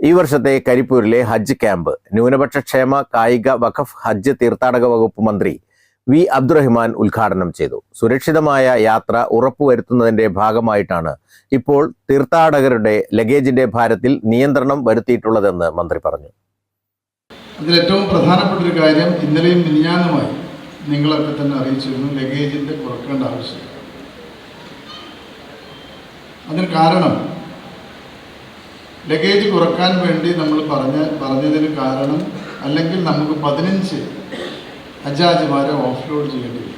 ഈ വർഷത്തെ കരിപ്പൂരിലെ ഹജ്ജ് ക്യാമ്പ് ന്യൂനപക്ഷ ക്ഷേമ കായിക വഖഫ് ഹജ്ജ് തീർത്ഥാടക വകുപ്പ് മന്ത്രി വി അബ്ദുറഹിമാൻ ഉദ്ഘാടനം ചെയ്തു. സുരക്ഷിതമായ യാത്ര ഉറപ്പുവരുത്തുന്നതിന്റെ ഭാഗമായിട്ടാണ് ഇപ്പോൾ തീർത്ഥാടകരുടെ ലഗേജിന്റെ ഭാരത്തിൽ നിയന്ത്രണം വരുത്തിയിട്ടുള്ളതെന്ന് മന്ത്രി പറഞ്ഞു. അതിലേറ്റവും പ്രധാനപ്പെട്ട ഒരു കാര്യം ഇന്നലെയും മിനിഞ്ഞാന്നുമായി നിങ്ങളൊക്കെ തന്നെ അറിയിച്ചിരുന്നു ലഗേജിന്റെ കുറക്കേണ്ട ആവശ്യം. അതിന് കാരണം ലഗേജ് കുറയ്ക്കാൻ വേണ്ടി നമ്മൾ പറഞ്ഞ പറഞ്ഞതിന് കാരണം അല്ലെങ്കിൽ നമുക്ക് പതിനഞ്ച് ഹജാജിമാരെ ഓഫ്ലോഡ് ചെയ്യേണ്ടി വരും.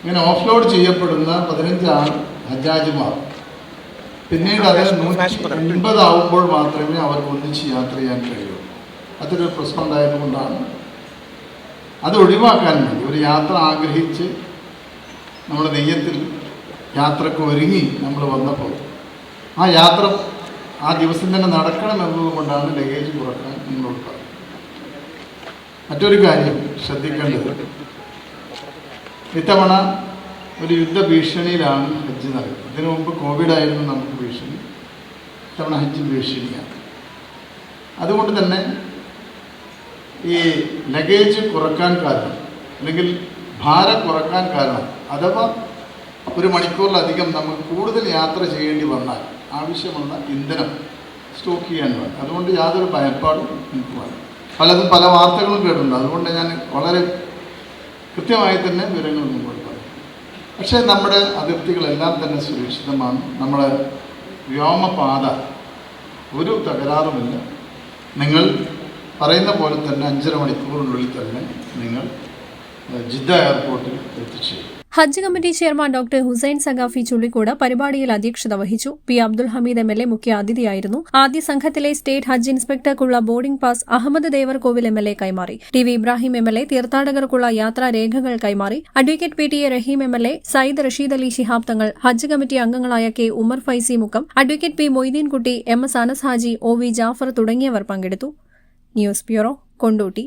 ഇങ്ങനെ ഓഫ്ലോഡ് ചെയ്യപ്പെടുന്ന പതിനഞ്ച് ആൾ ഹജാജിമാർ പിന്നീട് അത് നൂറ്റി എൺപതാവുമ്പോൾ മാത്രമേ അവർക്ക് ഒന്നിച്ച് യാത്ര ചെയ്യാൻ കഴിയൂ. അതൊരു പ്രശ്നം ഉണ്ടായതുകൊണ്ടാണ്. അത് ഒഴിവാക്കാൻ വേണ്ടി ഒരു യാത്ര ആഗ്രഹിച്ച് നമ്മുടെ നെയ്യത്തിൽ യാത്രയ്ക്ക് ഒരുങ്ങി നമ്മൾ വന്നപ്പോൾ ആ യാത്ര ആ ദിവസം തന്നെ നടക്കണം എന്നതുകൊണ്ടാണ് ലഗേജ് കുറയ്ക്കാൻ നിങ്ങളുടെ മറ്റൊരു കാര്യം ശ്രദ്ധിക്കേണ്ടത്. ഇത്തവണ ഒരു യുദ്ധ ഭീഷണിയിലാണ് ഹജ്ജ് നടക്കുന്നത്. ഇതിനു മുമ്പ് കോവിഡ് ആയിരുന്നു നമുക്ക് ഭീഷണി. ഇത്തവണ ഹജ്ജ് ഭീഷണിയാണ്. അതുകൊണ്ട് തന്നെ ഈ ലഗേജ് കുറയ്ക്കാൻ കാരണം അല്ലെങ്കിൽ ഭാരം കുറയ്ക്കാൻ കാരണം അഥവാ ഒരു മണിക്കൂറിലധികം നമുക്ക് കൂടുതൽ യാത്ര ചെയ്യേണ്ടി വന്നാൽ ആവശ്യമുള്ള ഇന്ധനം സ്റ്റോക്ക് ചെയ്യാൻ വേണം. അതുകൊണ്ട് യാതൊരു ഭയപ്പാടും എനിക്ക് വേണം പലതും പല വാർത്തകളും കേട്ടിട്ടുണ്ട്. അതുകൊണ്ട് ഞാൻ വളരെ കൃത്യമായി തന്നെ വിവരങ്ങൾ മുമ്പോട്ട് പറയും. പക്ഷേ നമ്മുടെ അതിർത്തികളെല്ലാം തന്നെ സുരക്ഷിതമാണ്. നമ്മുടെ വ്യോമപാത ഒരു തകരാറുമില്ല. നിങ്ങൾ പറയുന്ന പോലെ തന്നെ അഞ്ചര മണിക്കൂറിനുള്ളിൽ തന്നെ നിങ്ങൾ ജിദ്ദ എയർപോർട്ടിൽ എത്തിച്ചേരും. ഹജ്ജ് committee chairman doctor Hussain Saqafi Chullikode പരിപാടിയിൽ അധ്യക്ഷത വഹിച്ചു. P Abdul Hameed M L A മുഖ്യ അതിഥിയായിരുന്നു. ആദ്യ സംഘത്തിലെ സ്റ്റേറ്റ് ഹജ്ജ് ഇൻസ്പെക്ടർക്കുള്ള boarding pass Ahammed Devarkovil M L A കൈമാറി. T V Ibrahim M L A തീർത്ഥാടകർക്കുള്ള യാത്രാരേഖകൾ കൈമാറി. Advocate P T A Rahim M L A Sayyid Rasheed Ali Shihab Thangal Hajj committee അംഗങ്ങളായ K Umar Faizy Mukkam advocate P Moideenkutty M S Anas Haji O V Jafar തുടങ്ങിയവർ പങ്കെടുത്തു. News bureau Kondotty.